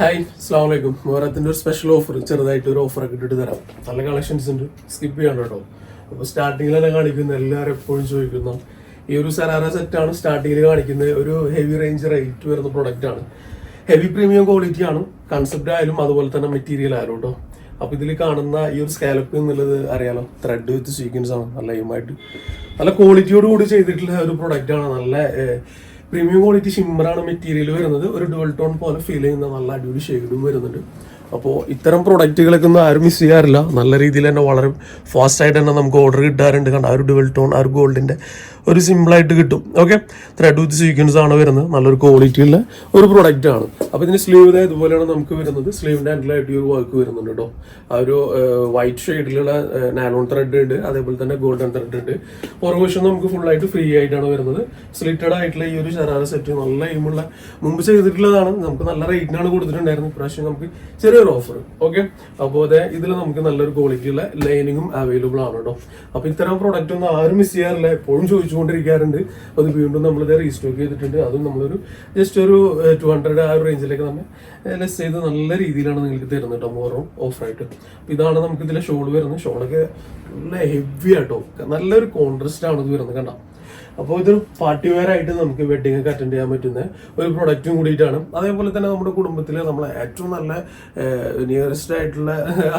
Hi അസ്സാം വലൈക്കും ഒരു സ്പെഷ്യൽ ഓഫർ ചെറുതായിട്ട് ഒരു ഓഫർ ഒക്കെ ഇട്ടിട്ട് തരാം. നല്ല കളക്ഷൻസ് ഉണ്ട്. സ്കിപ്പ് ചെയ്യണം കേട്ടോ. അപ്പോൾ സ്റ്റാർട്ടിങ്ങിൽ തന്നെ കാണിക്കുന്ന. എല്ലാവരും എപ്പോഴും ചോദിക്കുന്നു. ഈ ഒരു സരാറ സെറ്റാണ് സ്റ്റാർട്ടിങ്ങിൽ കാണിക്കുന്നത്. ഒരു ഹെവി റേഞ്ച് റേറ്റ് വരുന്ന പ്രൊഡക്റ്റ് ആണ്. ഹെവി പ്രീമിയം ക്വാളിറ്റി ആണ്. കൺസെപ്റ്റ് ആയാലും അതുപോലെ തന്നെ മെറ്റീരിയൽ ആയാലും കേട്ടോ. അപ്പോൾ ഇതിൽ കാണുന്ന ഈ ഒരു സ്കാലപ്പ് എന്നുള്ളത് അറിയാലോ. ത്രെഡ് വിത്ത് സീക്വൻസ് ആണ് നല്ല എയിമായിട്ട് നല്ല ക്വാളിറ്റിയോട് കൂടി ചെയ്തിട്ടുള്ള ഒരു പ്രൊഡക്റ്റ് ആണ്. നല്ല പ്രീമിയം ക്വാളിറ്റി ഷിമ്മറാണ് മെറ്റീരിയൽ വരുന്നത്. ഒരു ഡുവൽ ടോൺ പോലെ ഫീൽ ചെയ്യുന്ന നല്ല അടിപൊളി ഷെയ്ഡും വരുന്നുണ്ട്. അപ്പോൾ ഇത്തരം പ്രൊഡക്റ്റുകളൊക്കെ ഒന്നും ആരും മിസ് ചെയ്യാറില്ല. നല്ല രീതിയിൽ തന്നെ വളരെ ഫാസ്റ്റായിട്ട് തന്നെ നമുക്ക് ഓർഡർ കിട്ടാറുണ്ട്. കണ്ട? ആ ഒരു ഡുവൽ ടോൺ ആ ഒരു ഗോൾഡിന്റെ ഒരു സിമ്പിളായിട്ട് കിട്ടും. ഓക്കെ ത്രെഡ് വിത്ത് സീക്വൻസ് ആണ് വരുന്നത്. നല്ലൊരു ക്വാളിറ്റി ഉള്ള ഒരു പ്രൊഡക്റ്റാണ് അപ്പോൾ ഇതിന് സ്ലീവ് ഇതുപോലെയാണ് നമുക്ക് വരുന്നത്. സ്ലീവിന്റെ ആൻഡിലായിട്ട് ഒരു വർക്ക് വരുന്നുണ്ട് കേട്ടോ ആ ഒരു വൈറ്റ് ഷെയ്ഡിലുള്ള നാനോൺ ത്രെഡ് ഉണ്ട്. അതേപോലെ തന്നെ ഗോൾഡൻ ത്രെഡ് ഉണ്ട്. പുറകുവശം നമുക്ക് ഫുൾ ആയിട്ട് ഫ്രീ ആയിട്ടാണ് വരുന്നത്. സ്ലിറ്റഡ് ആയിട്ടുള്ള ഈ ഒരു ശരാറ സെറ്റ് നല്ല എയിമുള്ള മുമ്പ് ചെയ്തിട്ടുള്ളതാണ്. നമുക്ക് നല്ല റേറ്റിനാണ് കൊടുത്തിട്ടുണ്ടായിരുന്നത്. ഇപ്രാവശ്യം നമുക്ക് ചെറിയൊരു ഓഫർ ഓക്കെ അപ്പോൾ അതെ ഇതിൽ നമുക്ക് നല്ലൊരു ക്വാളിറ്റിയുള്ള ലൈനിങ്ങും അവൈലബിൾ ആണ് കേട്ടോ അപ്പോൾ ഇത്തരം പ്രോഡക്റ്റ് ഒന്നും ആരും മിസ് ചെയ്യാറില്ല. എപ്പോഴും ചോദിച്ചുകൊണ്ടിരിക്കാറുണ്ട്. അത് വീണ്ടും നമ്മളിത് റീസ്റ്റോക്ക് ചെയ്തിട്ടുണ്ട്. അതും നമ്മളൊരു ജസ്റ്റ് ഒരു ടു ഹൺഡ്രഡ് ആ ഒരു റേഞ്ചിലേക്ക് നമ്മൾ ലെസ് ചെയ്ത് നല്ല രീതിയിലാണ് നിങ്ങൾക്ക് തരുന്നത് കേട്ടോ മോറും ഓഫറായിട്ട് ഇതാണ് നമുക്ക് ഇതിലെ ഷോൾ വരുന്നത്. ഷോളൊക്കെ നല്ല ഹെവി ആട്ടോ നല്ലൊരു കോൺട്രസ്റ്റ് ആണ് ഇത് വരുന്നത്. കണ്ടോ? അപ്പോൾ ഇതൊരു പാർട്ടി വെയർ ആയിട്ട് നമുക്ക് വെഡിങ് ഒക്കെ അറ്റൻഡ് ചെയ്യാൻ പറ്റുന്ന ഒരു പ്രൊഡക്റ്റും കൂടിയിട്ടാണ്. അതേപോലെ തന്നെ നമ്മുടെ കുടുംബത്തിൽ നമ്മളെ ഏറ്റവും നല്ല നിയറസ്റ്റ് ആയിട്ടുള്ള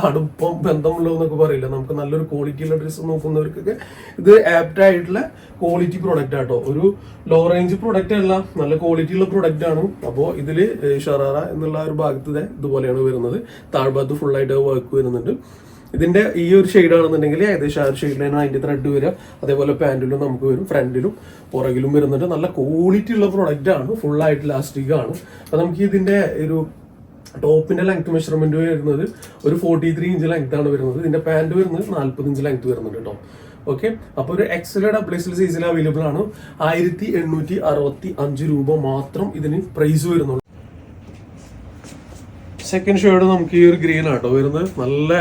അടുപ്പം ബന്ധമുള്ളൂ എന്നൊക്കെ പറയില്ല നമുക്ക് നല്ലൊരു ക്വാളിറ്റിയുള്ള ഡ്രസ്സ് നോക്കുന്നവർക്കൊക്കെ ഇത് ആപ്റ്റ് ആയിട്ടുള്ള ക്വാളിറ്റി പ്രൊഡക്റ്റ് ആട്ടോ. ഒരു ലോ റേഞ്ച് പ്രൊഡക്റ്റ് അല്ല നല്ല ക്വാളിറ്റി ഉള്ള പ്രൊഡക്റ്റ് ആണ്. അപ്പോൾ ഇതിൽ ഷറാറ എന്നുള്ള ഒരു ഭാഗത്ത് ഇതുപോലെയാണ് വരുന്നത്. താഴ്ഭാഗത്ത് ഫുൾ ആയിട്ട് വർക്ക് വരുന്നുണ്ട്. ഇതിന്റെ ഈ ഒരു ഷെയ്ഡ് ആണെന്നുണ്ടെങ്കിൽ ഏകദേശം ആ ഒരു ഷെയ്ഡിലാണ് അതിന്റെ ത്രെഡ് വരിക അതേപോലെ പാന്റിലും നമുക്ക് വരും. ഫ്രണ്ടിലും പുറകിലും വരുന്നുണ്ട്. നല്ല ക്വാളിറ്റി ഉള്ള പ്രൊഡക്റ്റ് ആണ്. ഫുൾ ആയിട്ട് ലാസ്റ്റിക് ആണ്. അപ്പൊ നമുക്ക് ഇതിന്റെ ഒരു ടോപ്പിന്റെ ലെങ്ത് മെഷർമെന്റ് വരുന്നത് ഒരു ഫോർട്ടി ത്രീ ഇഞ്ച് ലെങ്ത് ആണ് വരുന്നത്. ഇതിന്റെ പാന്റ് വരുന്നത് നാല്പത് ഇഞ്ച് ലെങ്ത് വരുന്നുണ്ട് കേട്ടോ ഓക്കെ അപ്പോൾ ഒരു എക്സൽ ഡബിൾ എക്സൽ സൈസിൽ അവൈലബിൾ ആണ്. ആയിരത്തി എണ്ണൂറ്റി അറുപത്തി അഞ്ച് രൂപ മാത്രം ഇതിന് പ്രൈസ് വരുന്നുള്ളൂ. സെക്കൻഡ് ഷെയ്ഡ് നമുക്ക് ഈ ഒരു ഗ്രീൻ ആട്ടോ വരുന്നത്. നല്ല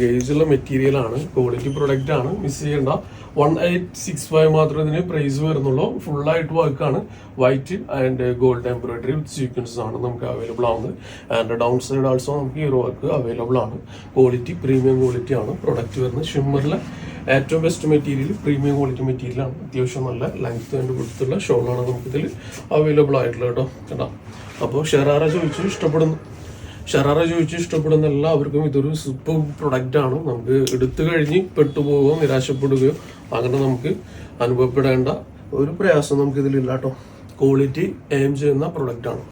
ഗേജുള്ള മെറ്റീരിയൽ ആണ്. ക്വാളിറ്റി പ്രൊഡക്റ്റ് ആണ്. മിസ് ചെയ്യേണ്ട. വൺ എയ്റ്റ് സിക്സ് ഫൈവ് മാത്രമേ ഇതിന് പ്രൈസ് വരുന്നുള്ളൂ. ഫുൾ ആയിട്ട് വർക്ക് ആണ്. White and gold embroidery with sequence ആണ് നമുക്ക് അവൈലബിൾ ആവുന്നത്. ആൻഡ് ഡൗൺ സൈഡ് ആൾസോ നമുക്ക് ഈ ഒരു വർക്ക് അവൈലബിൾ ആണ്. ക്വാളിറ്റി പ്രീമിയം ക്വാളിറ്റി ആണ്. പ്രൊഡക്റ്റ് വരുന്നത് ഷിമ്മറിലെ ഏറ്റവും best material premium quality material ആണ്. അത്യാവശ്യം നല്ല ലെങ്ത് ആൻഡ് കൊടുത്തുള്ള ഷോളാണ് നമുക്കിതിൽ അവൈലബിൾ ആയിട്ടുള്ളത് കേട്ടോ. കേട്ടോ അപ്പോൾ ഷെറാറ ചോദിച്ചു ഇഷ്ടപ്പെടുന്നു. ഷറാറ ചോദിച്ച് ഇഷ്ടപ്പെടുന്ന എല്ലാവർക്കും ഇതൊരു സൂപ്പർ പ്രൊഡക്റ്റ് ആണ്. നമുക്ക് എടുത്തു കഴിഞ്ഞ് പെട്ടുപോകുകയോ നിരാശപ്പെടുകയോ അങ്ങനെ നമുക്ക് അനുഭവപ്പെടേണ്ട ഒരു പ്രയാസം നമുക്കിതിലില്ല കേട്ടോ ക്വാളിറ്റി എയിം ചെയ്യുന്ന പ്രൊഡക്റ്റ് ആണ്.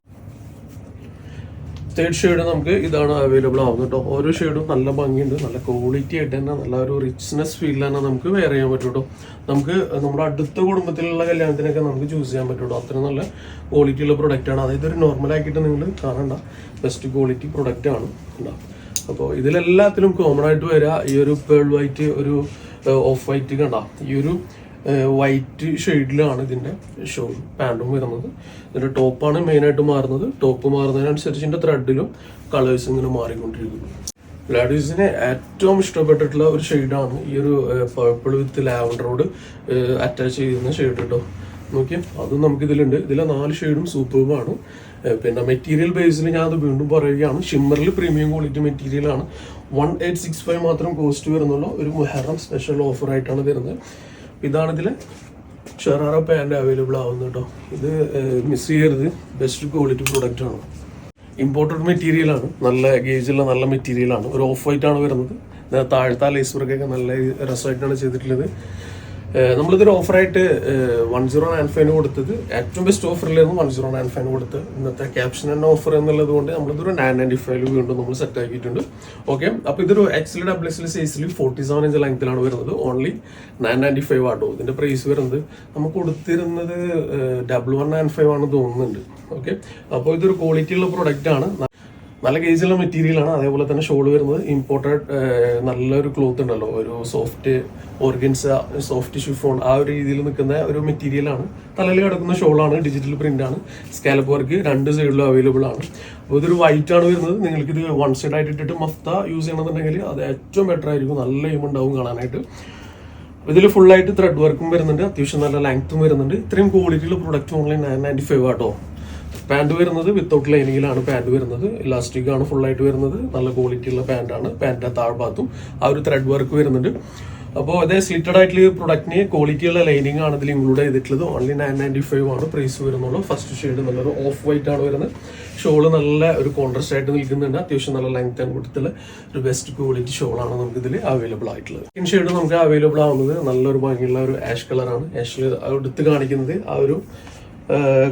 തേർഡ് ഷെയ്ഡ് നമുക്ക് ഇതാണ് അവൈലബിൾ ആവുന്നത് കേട്ടോ ഓരോ ഷെയ്ഡും നല്ല ഭംഗിയുണ്ട് നല്ല ക്വാളിറ്റി ആയിട്ട് തന്നെ നല്ല ഒരു റിച്ച്നെസ് ഫീൽ തന്നെ നമുക്ക് വെയർ ചെയ്യാൻ പറ്റും കേട്ടോ നമുക്ക് നമ്മുടെ അടുത്ത കുടുംബത്തിലുള്ള കല്യാണത്തിനൊക്കെ നമുക്ക് ചൂസ് ചെയ്യാൻ പറ്റും നല്ല ക്വാളിറ്റി ഉള്ള പ്രൊഡക്റ്റ് ആണ്. അതായത് ഒരു നോർമൽ ആക്കിയിട്ട് നിങ്ങൾ കാണണ്ട. ബെസ്റ്റ് ക്വാളിറ്റി പ്രൊഡക്റ്റ് ആണ്. കേട്ടോ അപ്പോൾ ഇതിലെല്ലാത്തിലും കോമൺ ആയിട്ട് വരിക ഈ ഒരു പേൾ വൈറ്റ് ഒരു ഓഫ് വൈറ്റ് കണ്ട? ഈ ഒരു വൈറ്റ് ഷെയ്ഡിലാണ് ഇതിന്റെ ഷോ പാന്റും വരുന്നത്. ഇതിന്റെ ടോപ്പാണ് മെയിൻ ആയിട്ട് മാറുന്നത്. ടോപ്പ് മാറുന്നതിനനുസരിച്ച് ഇതിന്റെ ത്രെഡിലും കളേഴ്സ് ഇങ്ങനെ മാറിക്കൊണ്ടിരിക്കുന്നു. ലാഡീസിന് ഏറ്റവും ഇഷ്ടപ്പെട്ടിട്ടുള്ള ഒരു ഷെയ്ഡാണ് ഈ ഒരു പേർപ്പിൾ വിത്ത് ലാവൻഡറോട് അറ്റാച്ച് ചെയ്യുന്ന ഷെയ്ഡ് കേട്ടോ നോക്കി അതും നമുക്ക് ഇതിലുണ്ട്. ഇതിലെ നാല് ഷെയ്ഡും സൂപ്പർബാണ് പിന്നെ മെറ്റീരിയൽ ബേസിൽ ഞാൻ അത് വീണ്ടും പറയുകയാണ്. ഷിമ്മറിൽ പ്രീമിയം ക്വാളിറ്റി മെറ്റീരിയലാണ് വൺ എയ്റ്റ് സിക്സ് ഫൈവ് മാത്രം കോസ്റ്റ് വരുന്നുള്ളൂ. ഒരു മുഹറം സ്പെഷ്യൽ ഓഫർ ആയിട്ടാണ് വരുന്നത് ഇതാണ് ഇതിൽ ഷെറാറ പാന്റ് അവൈലബിൾ ആവുന്നത് കേട്ടോ ഇത് മിസ് ചെയ്യരുത്. ബെസ്റ്റ് ക്വാളിറ്റി പ്രൊഡക്റ്റ് ആണ്. ഇമ്പോർട്ടഡ് മെറ്റീരിയൽ ആണ്. നല്ല ഗേജുള്ള നല്ല മെറ്റീരിയൽ ആണ്. ഒരു ഓഫ് വൈറ്റ് ആണ് വരുന്നത്. താഴ്ത്താ ലേസ് വർക്കൊക്കെ നല്ല രസമായിട്ടാണ് ചെയ്തിട്ടുള്ളത്. നമ്മളിതൊരു ഓഫറായിട്ട് വൺ സീറോ നയൻ ഫൈവ് കൊടുത്തത് ഏറ്റവും ബെസ്റ്റ് ഓഫറിലായിരുന്നു വൺ സീറോ നയൻ ഫൈവ് കൊടുത്ത് ഇന്നത്തെ ക്യാപ്ഷൻ എന്ന ഓഫർ എന്നുള്ളത് കൊണ്ട് നമ്മളിതൊരു നയൻ നയന്റി ഫൈവ് വീണ്ടും നമ്മൾ സെറ്റ് ആക്കിയിട്ടുണ്ട്. ഓക്കെ അപ്പോൾ ഇതൊരു എക്സിൽ ഡബിൾ എക്സിൽ സൈസിൽ ഫോർട്ടി സെവൻ ഇഞ്ച് ലെങ്ത്തിലാണ് വരുന്നത്. ഓൺലി നയൻ നയന്റി ഫൈവ് ആട്ടോ. ഇതിന്റെ പ്രൈസ് വരുന്നത് നമുക്ക് കൊടുത്തിരുന്നത് ഡബിൾ വൺ നയൻ ഫൈവ് ആണ് തോന്നുന്നുണ്ട്. ഓക്കെ അപ്പോൾ ഇതൊരു ക്വാളിറ്റി ഉള്ള പ്രൊഡക്റ്റ് ആണ്. നല്ല ഗേജുള്ള മെറ്റീരിയലാണ് അതേപോലെ തന്നെ ഷോൾ വരുന്നത്. ഇമ്പോർട്ടഡ് നല്ലൊരു ക്ലോത്ത് ഉണ്ടല്ലോ. ഒരു സോഫ്റ്റ് ഓർഗൻസ സോഫ്റ്റ് ഷിഫോൺ ആ ഒരു രീതിയിൽ നിൽക്കുന്ന ഒരു മെറ്റീരിയലാണ് തലയിൽ കിടക്കുന്ന ഷോളാണ് ഡിജിറ്റൽ പ്രിന്റ് ആണ്. സ്കാലപ്പ് വർക്ക് രണ്ട് സൈഡിലും അവൈലബിൾ ആണ്. അപ്പോൾ ഇതൊരു വൈറ്റ് ആണ് വരുന്നത്. നിങ്ങൾക്ക് വൺ സൈഡ് ആയിട്ട് ഇട്ടിട്ട് മഫ്ത യൂസ് ചെയ്യണമെന്നുണ്ടെങ്കിൽ അത് ഏറ്റവും ബെറ്റർ ആയിരിക്കും. നല്ല എയിം ഉണ്ടാവും കാണാനായിട്ട്. ഇതിൽ ഫുള്ളായിട്ട് ത്രെഡ് വർക്കും വരുന്നുണ്ട്. അത്യാവശ്യം നല്ല ലെങ്ത്തും വരുന്നുണ്ട്. ഇത്രയും ക്വാളിറ്റിയുള്ള product online nine ninety five ആട്ടോ പാന്റ് വരുന്നത് വിത്തൗട്ട് ലൈനിങ്ങിലാണ് പാന്റ് വരുന്നത്. ഇലാസ്റ്റിക് ആണ് ഫുൾ ആയിട്ട് വരുന്നത്. നല്ല ക്വാളിറ്റി ഉള്ള പാന്റാണ് പാന്റിന്റെ താഴ്ഭാഗത്തും ആ ഒരു ത്രെഡ് വർക്ക് വരുന്നുണ്ട്. അപ്പോൾ അതേ സ്ലിറ്റഡ് ആയിട്ടുള്ള പ്രൊഡക്റ്റിന് ക്വാളിറ്റി ഉള്ള ലൈനിങ് ആണ് ഇതിൽ ഇൻക്ലൂഡ് ചെയ്തിട്ടുള്ളത്. ഓൺലി നയൻ നയന്റി ഫൈവ് ആണ് പ്രൈസ് വരുന്നുള്ളൂ. ഫസ്റ്റ് ഷെയ്ഡ് നല്ലൊരു ഓഫ് വൈറ്റ് ആണ് വരുന്നത്. ഷോൾ നല്ല ഒരു കോൺട്രസ്റ്റ് ആയിട്ട് നിൽക്കുന്നുണ്ട്. അത്യാവശ്യം നല്ല ലെങ്ത് ആൻഡ് കൊടുത്തുള്ള ഒരു ബെസ്റ്റ് ക്വാളിറ്റി ഷോളാണ് നമുക്ക് ഇതിൽ അവൈലബിൾ ആയിട്ടുള്ളത്. സ്കിൻ ഷെയ്ഡ് നമുക്ക് അവൈലബിൾ ആവുന്നത് നല്ലൊരു ഭംഗിയുള്ള ഒരു ആഷ് കളറാണ് ആഷിൽ എടുത്ത് കാണിക്കുന്നത് ആ ഒരു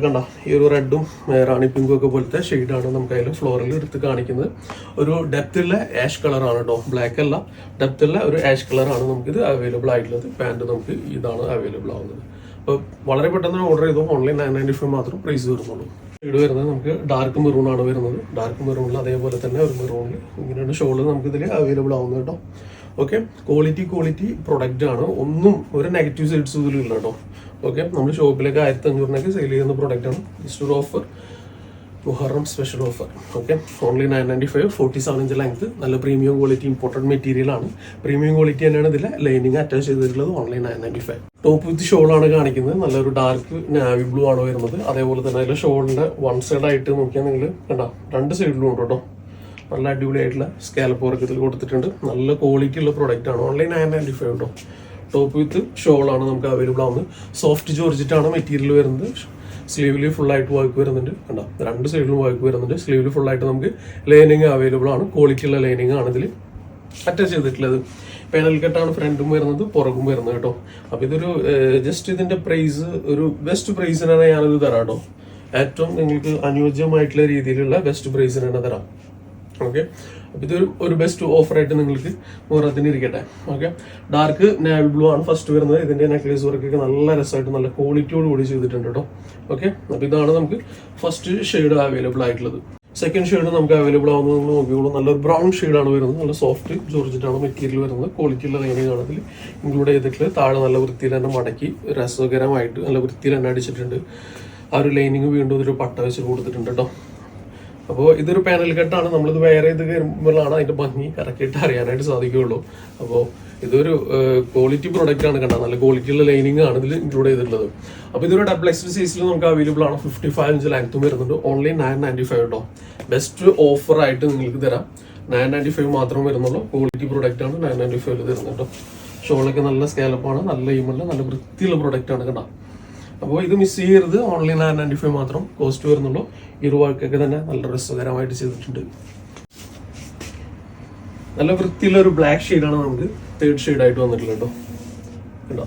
കണ്ട ഈ ഒരു റെഡും റാണി പിങ്കും ഒക്കെ പോലത്തെ ഷെയ്ഡാണ് നമുക്ക് അതിൽ ഫ്ലോറിൽ എടുത്ത് കാണിക്കുന്നത്. ഒരു ഡെപ്തുള്ള ആഷ് കളറാണ് കേട്ടോ ബ്ലാക്ക് അല്ല. ഡെപ്തുള്ള ഒരു ആഷ് കളറാണ് നമുക്കിത് അവൈലബിൾ ആയിട്ടുള്ളത്. പാന്റ് നമുക്ക് ഇതാണ് അവൈലബിൾ ആവുന്നത്. അപ്പോൾ വളരെ പെട്ടെന്ന് ഓർഡർ ചെയ്തു. ഓൺലൈൻ നയൻ നയന്റി ഫൈവ് മാത്രം പ്രൈസ് വരുന്നുള്ളൂ. ഷെയ്ഡ് വരുന്നത് നമുക്ക് ഡാർക്ക് മെറൂൺ ആണ് വരുന്നത്. ഡാർക്ക് മെറൂണിൽ അതേപോലെ തന്നെ ഒരു മെറൂണിൽ ഇങ്ങനെയാണ് ഷോൾ നമുക്കിതിൽ അവൈലബിൾ ആവുന്നത് കേട്ടോ. ഓക്കെ ക്വാളിറ്റി ക്വാളിറ്റി പ്രൊഡക്റ്റ് ആണ്. ഒന്നും ഒരു നെഗറ്റീവ് സൈഡ്സ് ഇതിലില്ല കേട്ടോ. ഓക്കെ നമ്മൾ ഷോപ്പിലേക്ക് ആയിരത്തി അഞ്ഞൂറിനൊക്കെ സെയിൽ ചെയ്യുന്ന പ്രൊഡക്റ്റ് ആണ്. ജസ്റ്റ് ഒരു offer Muharram special offer okay only nine ninety five forty seven inch length നല്ല പ്രീമിയം ക്വാളിറ്റി ഇമ്പോർട്ടന്റ് മെറ്റീരിയൽ ആണ്. പ്രീമിയം ക്വാളിറ്റി തന്നെയാണ് ഇതിലെ ലൈനിങ് അറ്റാച്ച് ചെയ്തിട്ടുള്ളത് only nine ninety five top with shawl ആണ് കാണിക്കുന്നത്. നല്ലൊരു ഡാർക്ക് നാവി ബ്ലൂ ആണ് വരുന്നത്. അതേപോലെ തന്നെ അതിൽ ഷോളിന്റെ വൺ സൈഡായിട്ട് നോക്കിയാൽ നിങ്ങൾ കണ്ടോ രണ്ട് സൈഡിലും ഉണ്ട് കേട്ടോ. നല്ല അടിപൊളിയായിട്ടുള്ള സ്കാലപ്പ് വർക്കത്തിൽ കൊടുത്തിട്ടുണ്ട്. നല്ല ക്വാളിറ്റി ഉള്ള പ്രോഡക്റ്റ് ആണ്. ഓൺലൈൻ നയൻ നയന്റി ഫൈവ് ഉണ്ടോ ടോപ്പ് വിത്ത് ഷോളാണ് നമുക്ക് അവൈലബിൾ ആവുന്നത്. സോഫ്റ്റ് ജോർജിറ്റാണ് മെറ്റീരിയൽ വരുന്നത്. സ്ലീവിൽ ഫുള്ളായിട്ട് വർക്ക് വരുന്നുണ്ട്. കണ്ടോ? രണ്ട് സൈഡിലും വർക്ക് വരുന്നുണ്ട്. സ്ലീവിൽ ഫുള്ളായിട്ട് നമുക്ക് ലൈനിങ് അവൈലബിൾ ആണ്. ക്വാളിറ്റി ഉള്ള ലൈനിങ് ആണ് ഇതിൽ അറ്റാച്ച് ചെയ്തിട്ടുള്ളത്. പേനൽ കെട്ടാണ് ഫ്രണ്ടും വരുന്നത് പുറകും വരുന്നത് കേട്ടോ. അപ്പോൾ ഇതൊരു ജസ്റ്റ് ഇതിന്റെ പ്രൈസ് ഒരു ബെസ്റ്റ് പ്രൈസിനാണ് ഞാനിത് തരാം കേട്ടോ. ഏറ്റവും നിങ്ങൾക്ക് അനുയോജ്യമായിട്ടുള്ള രീതിയിലുള്ള ബെസ്റ്റ് പ്രൈസിനാണ് തരാം. ഓക്കെ അപ്പോൾ ഇതൊരു ഒരു ബെസ്റ്റ് ഓഫറായിട്ട് നിങ്ങൾക്ക് മുഹൂർത്തത്തിന് ഇരിക്കട്ടെ. ഓക്കെ ഡാർക്ക് നാവി ബ്ലൂ ആണ് ഫസ്റ്റ് വരുന്നത്. ഇതിന്റെ നെക്ലേസ് വർക്കൊക്കെ നല്ല രസമായിട്ട് നല്ല ക്വാളിറ്റിയോട് കൂടി ചെയ്തിട്ടുണ്ട് കേട്ടോ. ഓക്കെ അപ്പോൾ ഇതാണ് നമുക്ക് ഫസ്റ്റ് ഷെയ്ഡ് അവൈലബിൾ ആയിട്ടുള്ളത്. സെക്കൻഡ് ഷെയ്ഡ് നമുക്ക് അവൈലബിൾ ആവുന്നത് നിങ്ങൾ നോക്കിയോളൂ നല്ലൊരു ബ്രൗൺ ആണ് വരുന്നത്. നല്ല സോഫ്റ്റ് ജോർജിറ്റാണ് മെറ്റീരിയൽ വരുന്നത്. ക്വാളിറ്റി ഉള്ള അതിൽ ഇൻക്ലൂഡ് ചെയ്തിട്ടുള്ളത് താഴെ നല്ല വൃത്തിയിൽ തന്നെ മടക്കി രസകരമായിട്ട് നല്ല വൃത്തിയിൽ തന്നെ അടിച്ചിട്ടുണ്ട്. ആ ഒരു ലൈനിങ് വീണ്ടും ഇതൊരു പട്ട വെച്ച് കൊടുത്തിട്ടുണ്ട് കേട്ടോ. അപ്പോൾ ഇതൊരു പാനൽ കട്ടാണ് നമ്മളിത് വേറെ ഇത് കയറുമ്പോഴാണ് അതിന്റെ ഭംഗി കറക്റ്റായിട്ട് അറിയാനായിട്ട് സാധിക്കുകയുള്ളൂ. അപ്പോൾ ഇതൊരു ക്വാളിറ്റി പ്രോഡക്റ്റ് ആണ് കണ്ടത് നല്ല ക്വാളിറ്റിയുള്ള ലൈനിങ് ആണ് ഇതിൽ ഇൻക്ലൂഡ് ചെയ്തിട്ടുള്ളത്. അപ്പോൾ ഇതൊരു ഡബിൾ എക്സ് സൈസിൽ നമുക്ക് അവൈലബിൾ ആണ്. ഫിഫ്റ്റി ഫൈവ് ഇഞ്ച് ലെങ്ത്തും വരുന്നുണ്ട്. ഓൺലി നയൻ നയന്റി ഫൈവ് കേട്ടോ ബെസ്റ്റ് ഓഫർ ആയിട്ട് നിങ്ങൾക്ക് തരാം. നയൻ നയന്റി ഫൈവ് മാത്രം വരുന്നുള്ളൂ. ക്വാളിറ്റി പ്രോഡക്റ്റ് ആണ് നയൻ നയന്റി ഫൈവിൽ തരുന്നുണ്ട് ഷോളൊക്കെ നല്ല സ്കാലപ്പാണ് നല്ല ഈമുള്ള നല്ല വൃത്തിയുള്ള പ്രോഡക്റ്റ് ആണ് കേട്ടോ അപ്പോൾ ഇത് മിസ് ചെയ്യരുത്. ഓൺലൈൻ നയൻ നയന്റി ഫൈവ് മാത്രം കോസ്റ്റ് വരുന്നുള്ളൂ. ഈ ഒരു വർക്കൊക്കെ തന്നെ നല്ല രസകരമായിട്ട് ചെയ്തിട്ടുണ്ട്. നല്ല വൃത്തിയുള്ള ഒരു ബ്ലാക്ക് ഷെയ്ഡാണ് നമുക്ക് തേർഡ് ഷെയ്ഡായിട്ട് വന്നിട്ടുള്ളത് കേട്ടോ. കേട്ടോ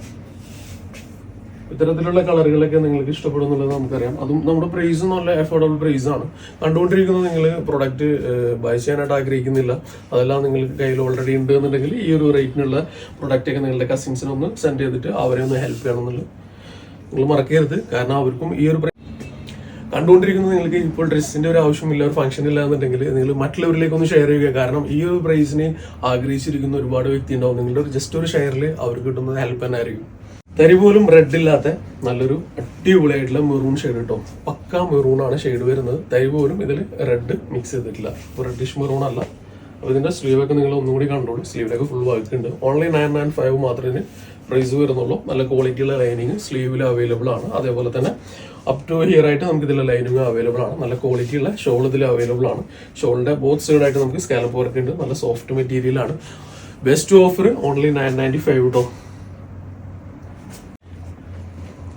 ഇത്തരത്തിലുള്ള കളറുകളൊക്കെ നിങ്ങൾക്ക് ഇഷ്ടപ്പെടുന്നുള്ളത് നമുക്കറിയാം. അതും നമ്മുടെ പ്രൈസ് നല്ല എഫോർഡബിൾ പ്രൈസ് ആണ്. കണ്ടുകൊണ്ടിരിക്കുന്നത് നിങ്ങൾ പ്രൊഡക്റ്റ് ബൈ ചെയ്യാനായിട്ട് ആഗ്രഹിക്കുന്നില്ല. അതെല്ലാം നിങ്ങൾക്ക് കയ്യിൽ ഓൾറെഡി ഉണ്ട് എന്നുണ്ടെങ്കിൽ ഈ ഒരു റേറ്റിനുള്ള പ്രൊഡക്റ്റ് ഒക്കെ നിങ്ങളുടെ കസിൻസിനൊന്ന് സെൻഡ് ചെയ്തിട്ട് അവരെ ഒന്ന് ഹെൽപ്പ് ചെയ്യണമെന്നുള്ളത് നിങ്ങൾ മറക്കരുത്. കാരണം അവർക്കും ഈ ഒരു കണ്ടുകൊണ്ടിരിക്കുന്നത് നിങ്ങൾക്ക് ഇപ്പോൾ ഡ്രസ്സിന്റെ ഒരു ആവശ്യമില്ല ഒരു ഫംഗ്ഷൻ ഇല്ല എന്നുണ്ടെങ്കിൽ നിങ്ങൾ മറ്റുള്ളവരിലേക്ക് ഒന്ന് ഷെയർ ചെയ്യുക. കാരണം ഈ ഒരു പ്രൈസിന് ആഗ്രഹിച്ചിരിക്കുന്ന ഒരുപാട് വ്യക്തി ഉണ്ടാവും. നിങ്ങളുടെ ജസ്റ്റ് ഒരു ഷെയറിൽ അവർക്ക് കിട്ടുന്നത് ഹെൽപ്പ് തന്നെ ആയിരിക്കും. തരി പോലും റെഡ് ഇല്ലാത്ത നല്ലൊരു അടിപൊളിയായിട്ടുള്ള മെറൂൺ ഷെയ്ഡ് കിട്ടും പക്ക മെറൂൺ ആണ് ഷെയ്ഡ് വരുന്നത്. തരി പോലും ഇതിൽ റെഡ് മിക്സ് ചെയ്തിട്ടില്ല. റെഡിഷ് മെറൂൺ അല്ല. അപ്പോൾ ഇതിന്റെ സ്ലീവൊക്കെ നിങ്ങൾ ഒന്നുകൂടി കണ്ടോളൂ. സ്ലീവിലൊക്കെ ഫുൾ വർക്ക് ഉണ്ട്. ഓൺലൈൻ നയൻ നയൻ ഫൈവ് മാത്രമേ പ്രൈസ് വരുന്നുള്ളൂ. നല്ല ക്വാളിറ്റിയുള്ള ലൈനിങ് സ്ലീവിൽ അവൈലബിൾ ആണ്. അതേപോലെ തന്നെ അപ് ടു ഹിയർ ആയിട്ട് നമുക്ക് ഇതിലെ ലൈനിങ് അവൈലബിൾ ആണ്. നല്ല ക്വാളിറ്റിയുള്ള ഷോൾ ഇതിൽ അവൈലബിൾ ആണ്. ഷോളിന്റെ ബോത്ത് സൈഡായിട്ട് നമുക്ക് സ്കാലപ്പ് വർക്ക് ഉണ്ട്. നല്ല സോഫ്റ്റ് മെറ്റീരിയലാണ് best offer only nine ninety five കേട്ടോ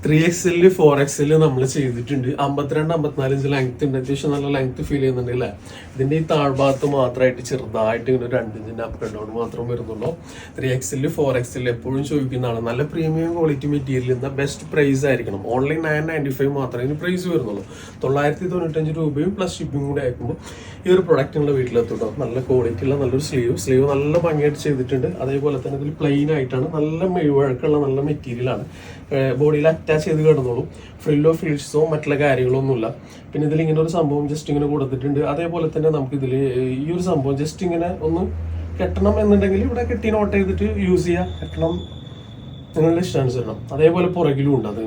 ത്രീ എക്സിൽ ഫോർ എക്സിൽ നമ്മൾ ചെയ്തിട്ടുണ്ട്. അമ്പത്തിരണ്ട് അമ്പത്തിനാല് ഇഞ്ച് ലെങ്ത് ഉണ്ട്. അത്യാവശ്യം നല്ല ലെങ്ത് ഫീൽ ചെയ്യുന്നുണ്ട് അല്ലേ? ഇതിന്റെ ഈ താഴ്ഭാഗത്ത് മാത്രമായിട്ട് ചെറുതായിട്ട് ഇങ്ങനെ രണ്ട് ഇഞ്ചിന്റെ അപ്പ് ആൻഡ് ഡൗൺ മാത്രം വരുന്നുള്ളൂ. ത്രീ എക്സിൽ ഫോർ എക്സലിൽ എപ്പോഴും ചോദിക്കുന്നതാണ് നല്ല പ്രീമിയം ക്വാളിറ്റി മെറ്റീരിയൽ എന്ന ബെസ്റ്റ് പ്രൈസ് ആയിരിക്കണം. ഓൺലൈൻ നയൻ നയന്റി ഫൈവ് മാത്രമേ ഇതിന് പ്രൈസ് വരുന്നുള്ളൂ. തൊള്ളായിരത്തി തൊണ്ണൂറ്റഞ്ച് രൂപയും പ്ലസ് ഷിപ്പിംഗ് കൂടെ അയക്കുമ്പോൾ ഈ ഒരു പ്രൊഡക്റ്റ് നിങ്ങളുടെ വീട്ടിലെത്തുട്ടോ നല്ല ക്വാളിറ്റി ഉള്ള നല്ലൊരു സ്ലീവ് സ്ലീവ് നല്ല ഭംഗിയായിട്ട് ചെയ്തിട്ടുണ്ട്. അതേപോലെ തന്നെ ഇതിൽ പ്ലെയിൻ ആയിട്ടാണ് നല്ല മെഴുവഴക്കുള്ള നല്ല മെറ്റീരിയൽ ആണ്. ബോഡിയിൽ അറ്റാച്ച് ചെയ്ത് കിടന്നോളും. ഫ്രില്ലോ ഫീൽഡ്സോ മറ്റുള്ള കാര്യങ്ങളോ ഒന്നുമില്ല പിന്നെ ഇതിൽ ഇങ്ങനെ ഒരു സംഭവം ജസ്റ്റ് ഇങ്ങനെ കൊടുത്തിട്ടുണ്ട്. അതേപോലെ തന്നെ നമുക്ക് ഇതിൽ ഈ ഒരു സംഭവം ജസ്റ്റ് ഇങ്ങനെ ഒന്ന് കെട്ടണം എന്നുണ്ടെങ്കിൽ ഇവിടെ കെട്ടി നോട്ട് ചെയ്തിട്ട് യൂസ് ചെയ്യാം. കെട്ടണം നിങ്ങളുടെ ഇഷ്ടാനുസരണം. അതേപോലെ പുറകിലും ഉണ്ട് അത്.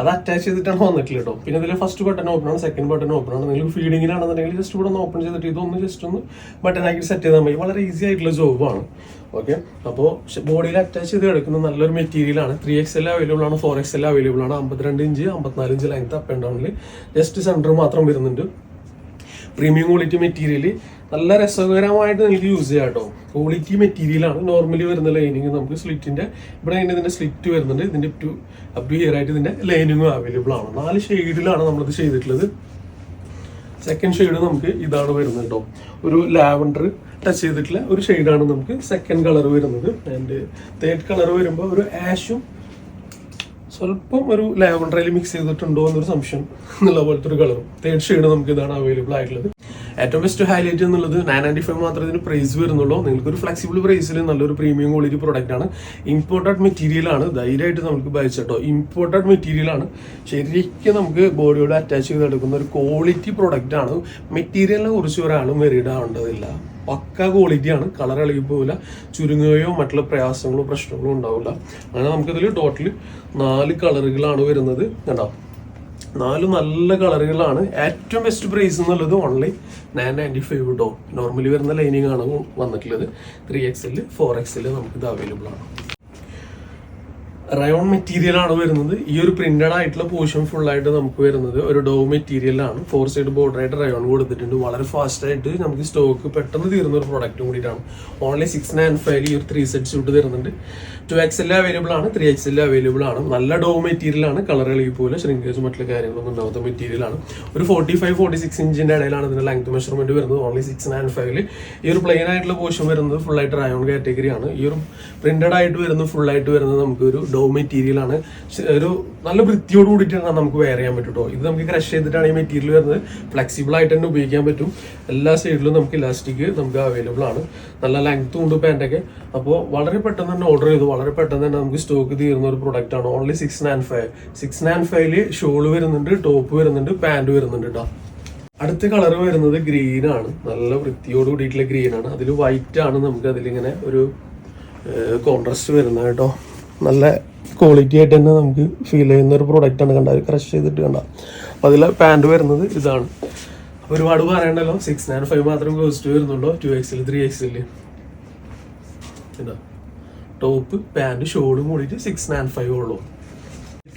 അത് അറ്റാച്ച് ചെയ്തിട്ടാണ് വന്നിട്ടില്ല കേട്ടോ. പിന്നെ ഇതിൽ ഫസ്റ്റ് ബട്ടൺ ഓപ്പൺ ആണ് സെക്കൻഡ് ബട്ടൺ ഓപ്പൺ ആണ്. നിങ്ങൾ ഫീഡിങ്ങിലാണെന്നുണ്ടെങ്കിൽ ജസ്റ്റ് ഇവിടെ ഒന്ന് ഓപ്പൺ ചെയ്തിട്ട് ഇതൊന്ന് ജസ്റ്റ് ഒന്ന് ബട്ടൺ ആക്കി സെറ്റ് ചെയ്താൽ മതി. വളരെ ഈസി ആയിട്ടുള്ള ജോബാണ് ഓക്കെ അപ്പോൾ ബോഡിയിൽ അറ്റാച്ച് ചെയ്ത് കിടക്കുന്ന നല്ലൊരു മെറ്റീരിയൽ ആണ്. ത്രീ എക്സ് എല്ലാം അവൈലബിൾ ആണ് ഫോർ എക്സ് എല്ലാം അവൈലബിൾ ആണ് അമ്പത്തിരണ്ട് ഇഞ്ച് അമ്പത്തിനാല് ഇഞ്ച് ലെങ്ത് അപ്പ് ആൻഡ് ഡൗണിൽ ജസ്റ്റ് സെന്റർ മാത്രം വരുന്നുണ്ട്. പ്രീമിയം ക്വാളിറ്റി മെറ്റീരിയൽ നല്ല രസകരമായിട്ട് നിങ്ങൾക്ക് യൂസ് ചെയ്യാം കേട്ടോ. ക്വാളിറ്റി മെറ്റീരിയൽ ആണ് നോർമലി വരുന്ന ലൈനിങ് നമുക്ക് സ്ലിറ്റിന്റെ ഇവിടെ അതിന്റെ ഇതിന്റെ സ്ലിറ്റ് വരുന്നുണ്ട്. ഇതിന്റെ ടു അപ് ടു ഇയർ ആയിട്ട് ഇതിന്റെ ലൈനിങ്ങും അവൈലബിൾ ആണ്. നാല് ഷെയ്ഡിലാണ് നമ്മളിത് ചെയ്തിട്ടുള്ളത്. സെക്കൻഡ് ഷെയ്ഡ് നമുക്ക് ഇതാണ് വരുന്നത് കേട്ടോ. ഒരു ലാവൻഡർ ടച്ച് ചെയ്തിട്ടുള്ള ഒരു ഷെയ്ഡാണ് നമുക്ക് സെക്കൻഡ് കളർ വരുന്നത്. ആൻഡ് തേർഡ് കളർ വരുമ്പോൾ ഒരു ആഷും സ്വല്പം ഒരു ലാവൻഡറിൽ മിക്സ് ചെയ്തിട്ടുണ്ടോ എന്നൊരു സംശയം എന്നുള്ള പോലത്തെ ഒരു കളറും തേർഡ് ഷെയ്ഡ് നമുക്ക് ഇതാണ് അവൈലബിൾ ആയിട്ടുള്ളത്. ഏറ്റവും ബെസ്റ്റ് ഹൈലൈറ്റ് എന്നുള്ളത് നയൻ നയന്റി ഫൈവ് മാത്രമേ ഇതിന് പ്രൈസ് വരുന്നുള്ളൂ. നിങ്ങൾക്ക് ഒരു ഫ്ലെക്സിബിൾ പ്രൈസിൽ നല്ലൊരു പ്രീമിയം ക്വാളിറ്റി പ്രോഡക്റ്റ് ആണ്. ഇമ്പോർട്ടഡ് മെറ്റീരിയൽ ആണ്. ധൈര്യമായിട്ട് നമുക്ക് ബയച്ചട്ടോ ഇമ്പോർട്ടഡ് മെറ്റീരിയൽ ആണ്. ശരിക്കും നമുക്ക് ബോഡിയോട് അറ്റാച്ച് ചെയ്ത് എടുക്കുന്ന ഒരു ക്വാളിറ്റി പ്രോഡക്റ്റ് ആണ്. മെറ്റീരിയലിനെ കുറിച്ച് ഒരാളും വെറിയിടാവേണ്ടതില്ല പക്ക ക്വാളിറ്റിയാണ് കളർ അളിയുമ്പോൾ പോവില്ല. ചുരുങ്ങുകയോ മറ്റുള്ള പ്രയാസങ്ങളോ പ്രശ്നങ്ങളോ ഉണ്ടാവില്ല. അങ്ങനെ നമുക്കിതിൽ ടോട്ടൽ നാല് കളറുകളാണ് വരുന്നത്. കണ്ടോ? നാല് നല്ല കളറുകളാണ് ഏറ്റവും ബെസ്റ്റ് പ്രൈസ് എന്നുള്ളത് ഓൺലി നയൻ നയന്റി ഫൈവ് കേട്ടോ നോർമലി വരുന്ന ലൈനിങ് ആണ് വന്നിട്ടുള്ളത്. Three X L four X L നമുക്ക് ഇത് അവൈലബിൾ ആണ്. റയോൺ മെറ്റീരിയൽ ആണ് വരുന്നത്. ഈ ഒരു പ്രിന്റഡ് ആയിട്ടുള്ള പോർഷൻ ഫുൾ ആയിട്ട് നമുക്ക് വരുന്നത് ഒരു ഡോ മെറ്റീരിയൽ ആണ്. ഫോർ സൈഡ് ബോർഡർ ആയിട്ട് റയോൺ കൊടുത്തിട്ടുണ്ട്. വളരെ ഫാസ്റ്റ് ആയിട്ട് നമുക്ക് സ്റ്റോക്ക് പെട്ടെന്ന് തീർന്ന ഒരു പ്രോഡക്റ്റും കൂടിയിട്ടാണ്. ഓൺലി സിക്സ് നയൻ ഫൈവ് ഈ ഒരു ത്രീ സെറ്റ് സ്യൂട്ട് തരുന്നുണ്ട്. ടു എക്സ് എല്ലാം അവൈലബിൾ ആണ്. ത്രീ എക്സ് എല്ലാം അവൈലബിൾ ആണ്. നല്ല ഡോ മെറ്റീരിയൽ ആണ്. കളർ എളുപ്പി പോലെ ശ്രിങ്കേജ് മറ്റുള്ള കാര്യങ്ങളൊന്നും ഉണ്ടാവാത്ത മെറ്റീരിയൽ ആണ്. ഒരു ഫോർട്ടി ഫൈവ് ഫോർട്ടി സിക്സ് ഇഞ്ചിന്റെ ഇടയിലാണ് ഇതിന്റെ ലെങ്ത് മെഷർമെന്റ് വരുന്നത്. ഓൺലി സിക്സ് നയൻ ഫൈവിൽ ഈ ഒരു പ്ലെയിൻ ആയിട്ടുള്ള പോർഷൻ വരുന്നത് ഫുൾ ആയിട്ട് റയോൺ കാറ്റഗറി ആണ്. ഈ ഒരു പ്രിന്റഡ് ആയിട്ട് വരുന്നത് ഫുൾ ആയിട്ട് വരുന്നത് നമുക്ക് ഒരു ഡോ മെറ്റീരിയൽ ആണ്. ഒരു നല്ല വൃത്തിയോട് കൂടിയിട്ടാണ് നമുക്ക് വെയർ ചെയ്യാൻ പറ്റും കേട്ടോ ഇത് നമുക്ക് ക്രഷ് ചെയ്തിട്ടാണ് ഈ മെറ്റീരിയൽ വരുന്നത്. ഫ്ലെക്സിബിൾ ആയിട്ട് തന്നെ ഉപയോഗിക്കാൻ പറ്റും. എല്ലാ സൈഡിലും നമുക്ക് ഇലാസ്റ്റിക് നമുക്ക് അവൈലബിൾ ആണ്. നല്ല ലെങ്ത്തും ഉണ്ട് പാന്റൊക്കെ അപ്പോൾ വളരെ പെട്ടെന്ന് തന്നെ ഓർഡർ ചെയ്തു. വളരെ പെട്ടെന്ന് തന്നെ നമുക്ക് സ്റ്റോക്ക് തീരുന്ന ഒരു പ്രൊഡക്റ്റ് ആണ്. Only six nine five six nine ഫൈവിൽ ഷോൾ വരുന്നുണ്ട് ടോപ്പ് വരുന്നുണ്ട് പാന്റ് വരുന്നുണ്ട് കേട്ടോ അടുത്ത കളർ വരുന്നത് ഗ്രീൻ ആണ്. നല്ല വൃത്തിയോട് കൂടിയിട്ടുള്ള ഗ്രീൻ ആണ്. അതിൽ വൈറ്റ് ആണ് നമുക്ക് അതിലിങ്ങനെ ഒരു കോൺട്രാസ്റ്റ് വരുന്നത് കേട്ടോ നല്ല ക്വാളിറ്റി ആയിട്ട് തന്നെ നമുക്ക് ഫീൽ ചെയ്യുന്ന ഒരു പ്രോഡക്റ്റ് ആണ് കണ്ട ക്രഷ് ചെയ്തിട്ട് കണ്ട. അപ്പോൾ അതിലെ പാന്റ് വരുന്നത് ഇതാണ്. ഒരുപാട് പറയണ്ടല്ലോ സിക്സ് നയൻ ഫൈവ് മാത്രം കോസ്റ്റ് വരുന്നുള്ളൂ. ടു എക്സിൽ ത്രീ എക്സിൽ ഇതാ. ടോപ്പ് പാന്റ് ഷോളും കൂടിയിട്ട് സിക്സ് നയൻ ഫൈവ് ഉള്ളൂ.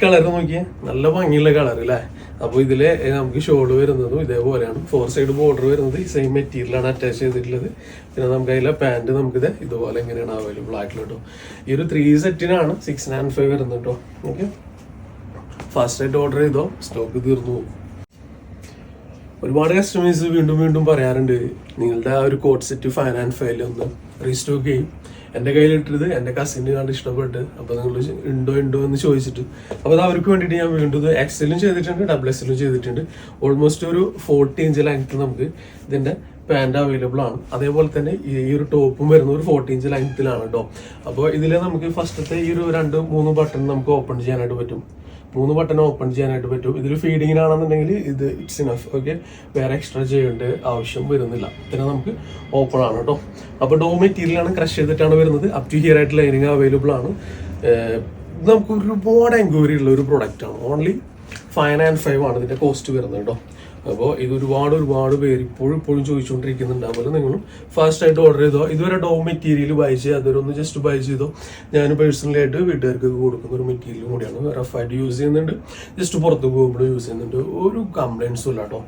കളർ നോക്കിയേ. നല്ല ഭംഗിയുള്ള കളർ അല്ലേ? അപ്പോൾ ഇതിലെ നമുക്ക് ഷോൾ വരുന്നതും ഇതേപോലെയാണ്. ഫോർ സൈഡ് ബോർഡർ വരുന്നത് ഈ സെയിം മെറ്റീരിയലാണ് അറ്റാച്ച് ചെയ്തിട്ടുള്ളത്. പിന്നെ നമുക്ക് അതിലെ പാന്റ് നമുക്കിത് ഇതുപോലെ എങ്ങനെയാണ് അവൈലബിൾ ആയിട്ടുള്ളത് കേട്ടോ ഈ ഒരു ത്രീ സെറ്റിനാണ് സിക്സ് നയൻ ഫൈവ് വരുന്നത് കേട്ടോ ഓക്കെ ഫാസ്റ്റ് ആയിട്ട് ഓർഡർ ചെയ്തോ? സ്റ്റോക്ക് തീർന്നു പോകും. ഒരുപാട് കസ്റ്റമേഴ്സ് വീണ്ടും വീണ്ടും പറയാറുണ്ട് നിങ്ങളുടെ ആ ഒരു coat set fine and file ഒന്ന് റീസ്റ്റോക്ക് ചെയ്യും. എന്റെ കയ്യിലിട്ടത് എന്റെ കസിന് കണ്ട് ഇഷ്ടപ്പെട്ട് അപ്പോൾ നിങ്ങൾ ഉണ്ടോ ഉണ്ടോ എന്ന് ചോദിച്ചിട്ട്. അപ്പോൾ അത് അവർക്ക് വേണ്ടിയിട്ട് ഞാൻ വീണ്ടും എക്സലും ചെയ്തിട്ടുണ്ട് ഡബിൾ എക്സലും ചെയ്തിട്ടുണ്ട്. ഓൾമോസ്റ്റ് ഒരു ഫോർട്ടി ഇഞ്ച് ലെങ്ത് നമുക്ക് ഇതിന്റെ പാന്റ് അവൈലബിൾ ആണ്. അതേപോലെ തന്നെ ഈ ഒരു ടോപ്പും വരുന്ന ഒരു ഫോർട്ടി ഇഞ്ച് ലെങ്ത്തിലാണ് കേട്ടോ അപ്പോൾ ഇതിൽ നമുക്ക് ഫസ്റ്റത്തെ ഈ ഒരു രണ്ട് മൂന്ന് ബട്ടൺ നമുക്ക് ഓപ്പൺ ചെയ്യാനായിട്ട് പറ്റും. മൂന്ന് ബട്ടൺ ഓപ്പൺ ചെയ്യാനായിട്ട് പറ്റും. ഇതിൽ ഫീഡിങ്ങിനാണെന്നുണ്ടെങ്കിൽ ഇത് ഇറ്റ്സ് ഇനഫ് ഓക്കെ വേറെ എക്സ്ട്രാ ചെയ്യേണ്ട ആവശ്യം വരുന്നില്ല. പിന്നെ നമുക്ക് ഓപ്പൺ ആണ് കേട്ടോ അപ്പോൾ ഡോ മെറ്റീരിയലാണ് ക്രഷ് ചെയ്തിട്ടാണ് വരുന്നത്. അപ് ടു ഹിയർ ആയിട്ട് ലൈനിങ് അവൈലബിൾ ആണ്. നമുക്ക് ഒരുപാട് എൻക്വയറി ഉള്ള ഒരു പ്രൊഡക്റ്റ് ആണ്. ഓൺലി ഫൈവ് ആൻഡ് ഫൈവ് ആണ് ഇതിന്റെ കോസ്റ്റ് വരുന്നത് കേട്ടോ അപ്പോൾ ഇത് ഒരുപാട് ഒരുപാട് പേര് ഇപ്പോഴും ഇപ്പോഴും ചോദിച്ചുകൊണ്ടിരിക്കുന്നുണ്ട്. അതുപോലെ നിങ്ങളും ഫാസ്റ്റ് ആയിട്ട് ഓർഡർ ചെയ്തോ? ഇതുവരെ ഡോ മെറ്റീരിയൽ ബൈ ചെയ്യുക അതൊരൊന്ന് ജസ്റ്റ് ബൈ ചെയ്തോ? ഞാൻ പേഴ്സണലി ആയിട്ട് വീട്ടുകാർക്ക് കൊടുക്കുന്ന ഒരു മെറ്റീരിയൽ കൂടിയാണ്. റഫായിട്ട് യൂസ് ചെയ്യുന്നുണ്ട്. ജസ്റ്റ് പുറത്ത് പോകുമ്പോഴും യൂസ് ചെയ്യുന്നുണ്ട്. ഒരു കംപ്ലയിൻസും ഇല്ല കേട്ടോ.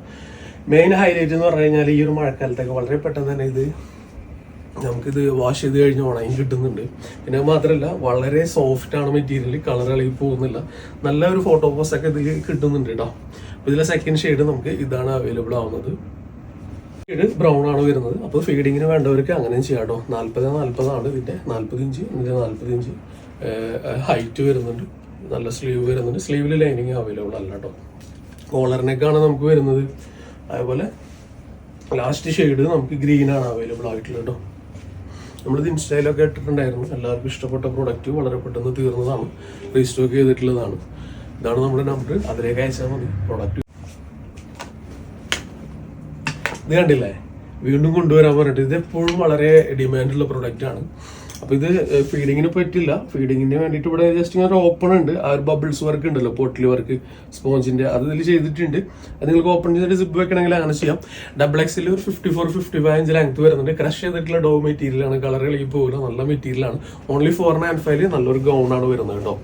മെയിൻ ഹൈലൈറ്റ് എന്ന് പറഞ്ഞു കഴിഞ്ഞാൽ ഈ ഒരു മഴക്കാലത്തൊക്കെ വളരെ പെട്ടെന്ന് തന്നെ ഇത് നമുക്കിത് വാഷ് ചെയ്ത് കഴിഞ്ഞ് ഉണങ്ങി കിട്ടുന്നുണ്ട്. പിന്നെ മാത്രമല്ല വളരെ സോഫ്റ്റ് ആണ് മെറ്റീരിയൽ കളർ ഇളകി പോകുന്നില്ല. നല്ലൊരു ഫോട്ടോ പോസ്റ്റൊക്കെ ഇതിൽ കിട്ടുന്നുണ്ട് കേട്ടോ. അപ്പോൾ ഇതിലെ സെക്കൻഡ് ഷെയ്ഡ് നമുക്ക് ഇതാണ് അവൈലബിൾ ആവുന്നത്. ഷെയ്ഡ് ബ്രൗൺ ആണ് വരുന്നത്. അപ്പോൾ ഫീഡിങ്ങിന് വേണ്ടവർക്ക് അങ്ങനെയും ചെയ്യാം കേട്ടോ നാൽപ്പത് നാൽപ്പതാണ് ഇതിന്റെ നാൽപ്പത് ഇഞ്ച് ഇതിന്റെ നാൽപ്പത് ഇഞ്ച്. ഹൈറ്റ് വരുന്നുണ്ട്. നല്ല സ്ലീവ് വരുന്നുണ്ട്. സ്ലീവിൽ ലൈനിങ് അവൈലബിൾ അല്ല കേട്ടോ കോളർ നമുക്ക് വരുന്നത്. അതേപോലെ ലാസ്റ്റ് ഷെയ്ഡ് നമുക്ക് ഗ്രീൻ ആണ് അവൈലബിൾ ആയിട്ടുള്ളത് കേട്ടോ നമ്മളിത് ഇൻസ്റ്റയിലൊക്കെ ഇട്ടിട്ടുണ്ടായിരുന്നു. എല്ലാവർക്കും ഇഷ്ടപ്പെട്ട പ്രോഡക്റ്റ് വളരെ പെട്ടെന്ന് തീർന്നതാണ്. റീസ്റ്റോക്ക് ചെയ്തിട്ടുള്ളതാണ്. ഇതാണ് നമ്മുടെ നമ്പർ അതിലേക്ക് അയച്ചാൽ മതി. പ്രൊഡക്റ്റ് ഇത് കണ്ടില്ലേ? വീണ്ടും കൊണ്ടുവരാൻ പറഞ്ഞിട്ട് ഇത് എപ്പോഴും വളരെ ഡിമാൻഡുള്ള പ്രൊഡക്റ്റ് ആണ്. അപ്പോൾ ഇത് ഫീഡിങ്ങിന് പറ്റില്ല. ഫീഡിങ്ങിന് വേണ്ടിയിട്ട് ഇവിടെ ജസ്റ്റ് ഇങ്ങനെ ഓപ്പൺ ഉണ്ട്. ആ ഒരു ബബിൾസ് വർക്ക് ഉണ്ടല്ലോ പോട്ടിൽ വർക്ക് സ്പോഞ്ചിന്റെ അത് ഇതിൽ ചെയ്തിട്ടുണ്ട്. അത് നിങ്ങൾക്ക് ഓപ്പൺ ചെയ്തിട്ട് സിബ് വെക്കണമെങ്കിൽ അങ്ങനെ ചെയ്യാം. ഡബിൾ എക്സിൽ ഒരു fifty four fifty five inch length വരുന്നുണ്ട്. ക്രഷ് ചെയ്തിട്ടുള്ള ഡോ മെറ്റീരിയലാണ് കളർ കളി പോകില്ല നല്ല മെറ്റീരിയലാണ് ഓൺലി ഫോർ നയൻ ഫൈവ് നല്ലൊരു ഗൗൺ ആണ് വരുന്നത് കേട്ടോ.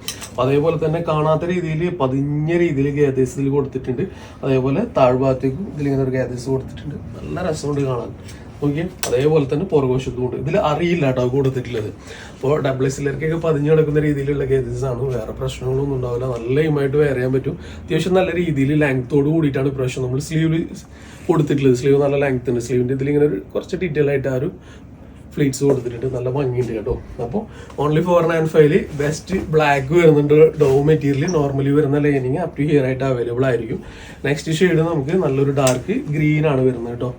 അതേപോലെ തന്നെ കാണാത്ത രീതിയിൽ പതിഞ്ഞ രീതിയിൽ ഗേദേഴ്സ് ഇതിൽ കൊടുത്തിട്ടുണ്ട്. അതേപോലെ താഴ്ഭാഗത്തേക്കും ഇതിലിങ്ങനെ ഒരു ഗേദേഴ്സ് കൊടുത്തിട്ടുണ്ട്. നല്ല രസമുണ്ട് കാണാൻ. നോക്കിയേ അതേപോലെ തന്നെ പുറകുവശത്തും ഉണ്ട് ഇതിൽ അറിയില്ല കേട്ടോ കൊടുത്തിട്ടുള്ളത്. അപ്പോൾ ഡബിൾ എക്സിലർക്കൊക്കെ പതിഞ്ഞു കിടക്കുന്ന രീതിയിലുള്ള കേസസ് ആണ്. വേറെ പ്രശ്നങ്ങളൊന്നും ഉണ്ടാവില്ല. നല്ല ഇമായിട്ട് വെയർ ചെയ്യാൻ പറ്റും. അത്യാവശ്യം നല്ല രീതിയിൽ ലെങ്ത്തോട് കൂടിയിട്ടാണ് പ്രാവശ്യം നമ്മൾ സ്ലീവ് കൊടുത്തിട്ടുള്ളത്. സ്ലീവ് നല്ല ലെങ്ത് ഉണ്ട് സ്ലീവിന്റെ ഇതിൽ ഇങ്ങനെ ഒരു കുറച്ച് ഡീറ്റെയിൽ ആയിട്ട് ആ ഒരു ഫ്ലീറ്റ്സ് കൊടുത്തിട്ടുണ്ട്. നല്ല ഭംഗിയുണ്ട് കേട്ടോ. അപ്പോൾ only four nine five best black വരുന്നുണ്ട്. ഡോ മെറ്റീരിയൽ നോർമലി വരുന്ന ലൈനിങ് അപ് ടു ഹിയർ ആയിട്ട് അവൈലബിൾ ആയിരിക്കും. നെക്സ്റ്റ് ഷെയ്ഡ് നമുക്ക് നല്ലൊരു ഡാർക്ക് ഗ്രീൻ ആണ് വരുന്നത് കേട്ടോ.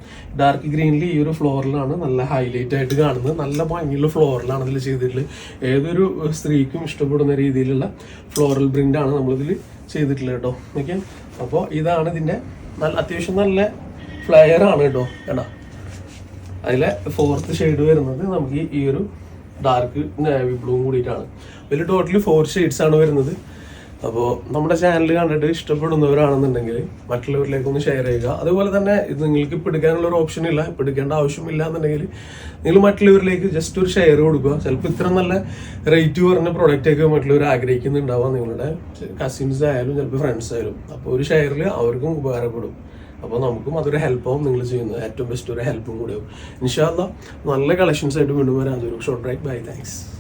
ഡാർക്ക് ഗ്രീനിൽ ഈ ഒരു ഫ്ലോറിലാണ് നല്ല ഹൈലൈറ്റ് ആയിട്ട് കാണുന്നത്. നല്ല ഭംഗിയുള്ള ഫ്ലോറിലാണ് ഇതിൽ ചെയ്തിട്ടുള്ളത്. ഏതൊരു സ്ത്രീക്കും ഇഷ്ടപ്പെടുന്ന രീതിയിലുള്ള ഫ്ലോറൽ പ്രിന്റ് ആണ് നമ്മളിതിൽ ചെയ്തിട്ടുള്ളത് കേട്ടോ. ഓക്കെ അപ്പോൾ ഇതാണ് ഇതിന്റെ നല്ല അത്യാവശ്യം നല്ല ഫ്ലയർ ആണ് കേട്ടോ. കേട്ടോ അതിലെ ഫോർത്ത് ഷെയ്ഡ് വരുന്നത് നമുക്ക് ഈ ഒരു ഡാർക്ക് നേവി ബ്ലൂ കൂടിയിട്ടാണ്. ഇതിൽ ടോട്ടലി ഫോർ ഷെയ്ഡ്സ് ആണ് വരുന്നത്. അപ്പോൾ നമ്മുടെ ചാനൽ കണ്ടിട്ട് ഇഷ്ടപ്പെടുന്നവരാണെന്നുണ്ടെങ്കിൽ മറ്റുള്ളവരിലേക്ക് ഒന്ന് ഷെയർ ചെയ്യുക. അതുപോലെ തന്നെ ഇത് നിങ്ങൾക്ക് ഇപ്പോൾ എടുക്കാനുള്ള ഒരു ഓപ്ഷൻ ഇല്ല ഇപ്പോൾ എടുക്കേണ്ട ആവശ്യമില്ല എന്നുണ്ടെങ്കിൽ നിങ്ങൾ മറ്റുള്ളവരിലേക്ക് ജസ്റ്റ് ഒരു ഷെയർ കൊടുക്കുക. ചിലപ്പോൾ ഇത്ര നല്ല റേറ്റ് കുറഞ്ഞ പ്രൊഡക്റ്റൊക്കെ മറ്റുള്ളവർ ആഗ്രഹിക്കുന്നുണ്ടാവാം നിങ്ങളുടെ കസിൻസ് ആയാലും ചിലപ്പോൾ ഫ്രണ്ട്സ് ആയാലും. അപ്പോൾ ഒരു ഷെയറിൽ അവർക്കും ഉപകാരപ്പെടും. അപ്പോൾ നമുക്കും അതൊരു ഹെൽപ്പാവും നിങ്ങൾ ചെയ്യുന്നത് ഏറ്റവും ബെസ്റ്റ് ഒരു ഹെൽപ്പും കൂടിയാവും ഇൻഷാല്ല നല്ല കളക്ഷൻസ് ആയിട്ട് വീണ്ടും വരാം. അതൊരു ഷോർട്ട് ബൈ താങ്ക്സ്